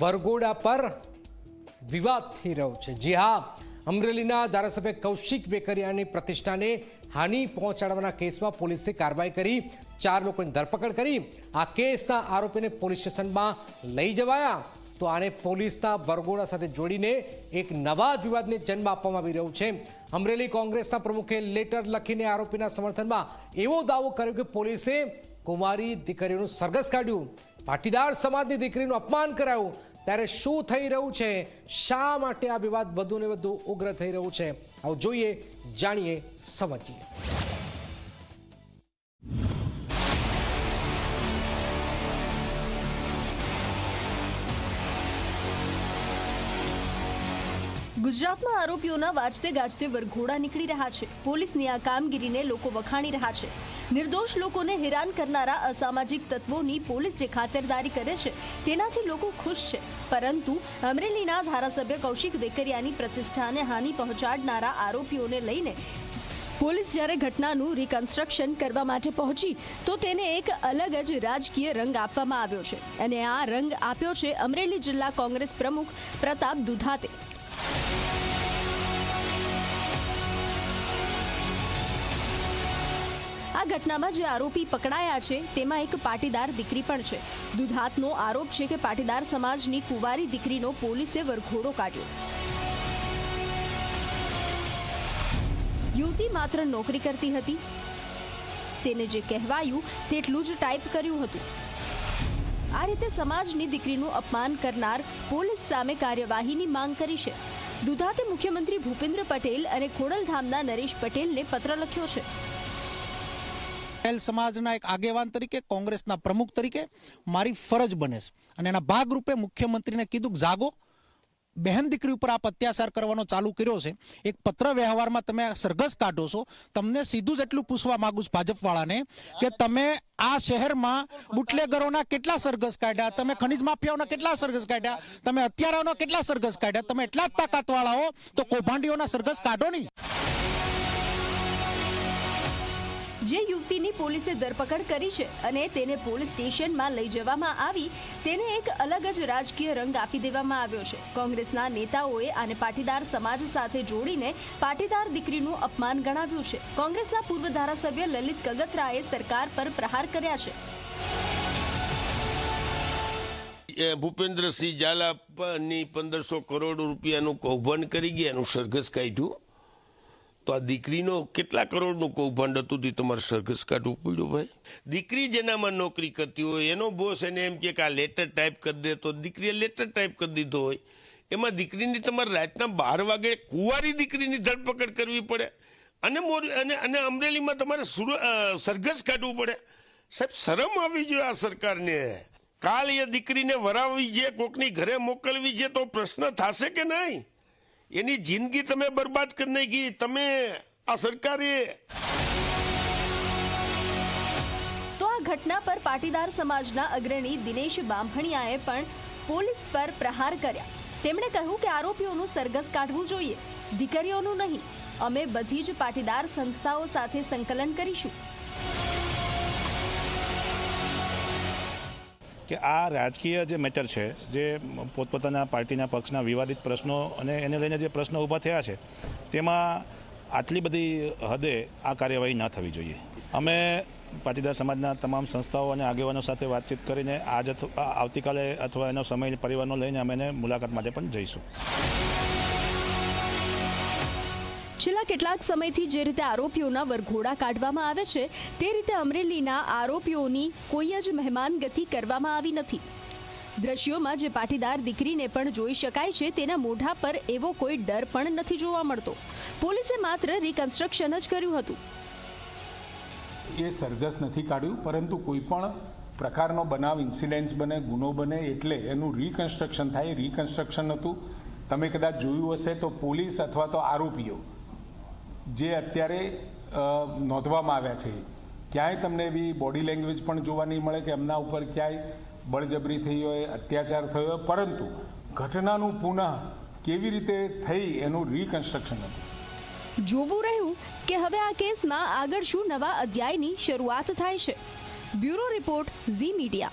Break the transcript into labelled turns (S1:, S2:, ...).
S1: વરઘોડા પર વિવાદ થઈ રહ્યો છે. જી હા, અમરેલીના ધારાસભ્ય કૌશિક વેકરિયાની પ્રતિષ્ઠાને હાનિ પહોંચાડવાના કેસમાં પોલીસે કાર્યવાહી કરી, ચાર લોકોની ધરપકડ કરી. આ કેસના આરોપીને પોલીસ સ્ટેશનમાં લઈ જવાયા. તો આને પોલીસના વરઘોડા સાથે જોડીને એક નવા વિવાદને જન્મ આપવામાં આવી રહ્યો છે. અમરેલી કોંગ્રેસના પ્રમુખે લેટર લખીને આરોપીના સમર્થનમાં એવો દાવો કર્યો કે પોલીસે કુમારી દીકરીઓનું સરઘસ કાઢ્યું. પાટીદાર સમાજની દીકરીનું અપમાન કરાયું. ત્યારે શું થઈ રહ્યું છે? શા માટે આ વિવાદ વધુ ને વધુ ઉગ્ર થઈ રહ્યું છે? આવું જોઈએ, જાણીએ, સમજીએ.
S2: ગુજરાતમાં આરોપીઓના વાજતે ગાજતે વરઘોડા નીકળી રહ્યા છે. પોલીસની આ કામગીરીને લોકો વખાણી રહ્યા છે. નિર્દોષ લોકોને હેરાન કરનારા અસામાજિક તત્વોની પોલીસ જે ખાતરદારી કરે છે, તેનાથી લોકો ખુશ છે. પરંતુ અમરેલીના ધારાસભ્ય કૌશિક વેકરિયાની પ્રતિષ્ઠાને હાનિ પહોંચાડનારા આરોપીઓને લઈને પોલીસ જ્યારે ઘટનાનું રિકન્સ્ટ્રક્શન કરવા માટે પહોંચી, તો તેને એક અલગ જ રાજકીય રંગ આપવામાં આવ્યો છે. અને આ રંગ આપ્યો છે અમરેલી જિલ્લા કોંગ્રેસ પ્રમુખ પ્રતાપ દુધાતે. આ ઘટનામાં જે આરોપી પકડાયા છે, તેમાં એક પાટીદાર દીકરી પણ છે. દુધાતનો આરોપ છે કે પાટીદાર સમાજની કુંવારી દીકરીનો પોલીસે વરઘોડો કાઢ્યો. યુવતી માત્ર નોકરી કરતી હતી. તેને જે કહેવાયું, તેટલું જ ટાઈપ કર્યું હતું. આ રીતે સમાજની દીકરીનું અપમાન કરનાર પોલીસ સામે કાર્યવાહીની માંગ કરી છે. દુધાતે મુખ્યમંત્રી ભૂપેન્દ્ર પટેલ અને ખોડલધામના નરેશ પટેલને પત્ર લખ્યો છે.
S3: પટેલ સમાજના એક આગેવાન તરીકે, કોંગ્રેસના પ્રમુખ તરીકે મારી ફરજ બને છે. અને એના ભાગરૂપે મુખ્યમંત્રીને કીધું કે, જાગો. બહેન દીકરી ઉપર આપ અત્યાચાર કરવાનો ચાલુ કર્યો છે. એક પત્ર વ્યવહારમાં તમે સરઘસ કાઢો છો. તમને સીધું જ એટલું પૂછવા માંગુ છું ભાજપવાળાને કે તમે આ શહેરમાં બુટલેગરોના કેટલા સરઘસ કાઢ્યા? તમે ખનિજ માફિયાઓના કેટલા સરઘસ કાઢ્યા? તમે હત્યારાઓના કેટલા સરઘસ કાઢ્યા? તમે એટલા જ તાકાતવાળા હો તો કૌભાંડીઓના સરઘસ કાઢો નહીં.
S2: જે યુવતીની પોલીસે ધરપકડ કરી છે અને તેને પોલીસ સ્ટેશનમાં લઈ જવામાં આવી, તેને એક અલગ જ રાજકીય રંગ આપી દેવામાં આવ્યો છે. કોંગ્રેસના નેતાઓએ આને પાટીદાર સમાજ સાથે જોડીને પાટીદાર દીકરીનું અપમાન ગણાવ્યું છે. કોંગ્રેસના પૂર્વ ધારાસભ્ય લલિત કગતરાએ સરકાર પર પ્રહાર કર્યા છે.
S4: ભૂપેન્દ્રસિંહ ઝાલાની પંદરસો કરોડ રૂપિયાનું કૌભાંડ કરી ગયા એનું સરઘસ કાઢ્યું. તો આ દીકરીનો કેટલા કરોડનું કૌભાંડ હતું તે તમારે સરઘસ કાઢવું પડ્યું ભાઈ? દીકરી જેનામાં નોકરી કરતી હોય, એનો બોસ એને એમ કે આ લેટર ટાઈપ કરી દે તો દીકરીએ લેટર ટાઈપ કરી દીધો હોય. એમાં દીકરીની તમારે રાતના બાર વાગે કુંવારી દીકરીની ધરપકડ કરવી પડે. અને મોર, અને અને અમરેલીમાં તમારે સુર સરઘસ કાઢવું પડે. સાહેબ, શરમ આવી જોઈએ આ સરકારને. કાલ એ દીકરીને વરાવવી જે કોકની ઘરે મોકલવી છે તો પ્રશ્ન થશે કે નહીં? એની જિંદગી તમે બરબાદ કરી નાખી. તમે આ સરકારે
S2: તો આ ઘટના પર પાટીદાર સમાજના અગ્રણી દિનેશ બામણિયાએ પણ પોલીસ પર પ્રહાર કર્યા. તેમણે કહ્યું કે આરોપીઓનું સરઘસ કાઢવું જોઈએ. દીકરીઓનું નહીં. અમે બધી જ પાટીદાર સંસ્થાઓ સાથે સંકલન કરીશું.
S5: કે આ રાજકીય જે મેટર છે, જે પોતપોતાના પાર્ટીના પક્ષના વિવાદિત પ્રશ્નો અને એને લઈને જે પ્રશ્નો ઊભા થયા છે, તેમાં આટલી બધી હદે આ કાર્યવાહી ન થવી જોઈએ. અમે પાટીદાર સમાજના તમામ સંસ્થાઓ અને આગેવાનો સાથે વાતચીત કરીને આજ આવતીકાલે અથવા એનો સમય પરિવારનો લઈને અમે એને મુલાકાત માટે પણ જઈશું.
S2: છેલ્લા કેટલાક સમયથી જે રીતે આરોપીઓના વરઘોડા કાઢવામાં આવે છે, તે રીતે અમરેલીના આરોપીઓની કોઈ જ મહેમાન ગતિ કરવામાં આવી નથી. દ્રશ્યોમાં જે પાટીદાર દીકરીને પણ જોઈ શકાય છે, તેના મોઢા પર એવો કોઈ ડર પણ નથી જોવા મળતો. પોલીસે માત્ર રિકન્સ્ટ્રક્શન જ કર્યું હતું.
S6: એ સરઘસ નથી કાઢ્યું, પરંતુ કોઈ પણ પ્રકારનો બનાવ ઇન્સિડન્સ બને, ગુનો બને, એટલે એનું રિકન્સ્ટ્રક્શન થાય રિકન્સ્ટ્રક્શન હતું. તમે કદાચ જોયું હશે તો પોલીસ અથવા તો આરોપીઓ જે અત્યારે નોંધવામાં આવ્યા છે. ક્યાંય તમને એવી બોડી લેંગ્વેજ પણ જોવા નહીં મળે કે એમના ઉપર ક્યાંય બળજબરી થઈ હોય, અત્યાચાર થયો હોય. પરંતુ ઘટનાનું પુનઃ કેવી રીતે થઈ એનું રિકન્સ્ટ્રક્શન હતું?
S2: જોવું રહ્યું કે હવે આ કેસમાં આગળ શું નવા અધ્યાયની શરૂઆત થાય છે. Bureau report Zee media.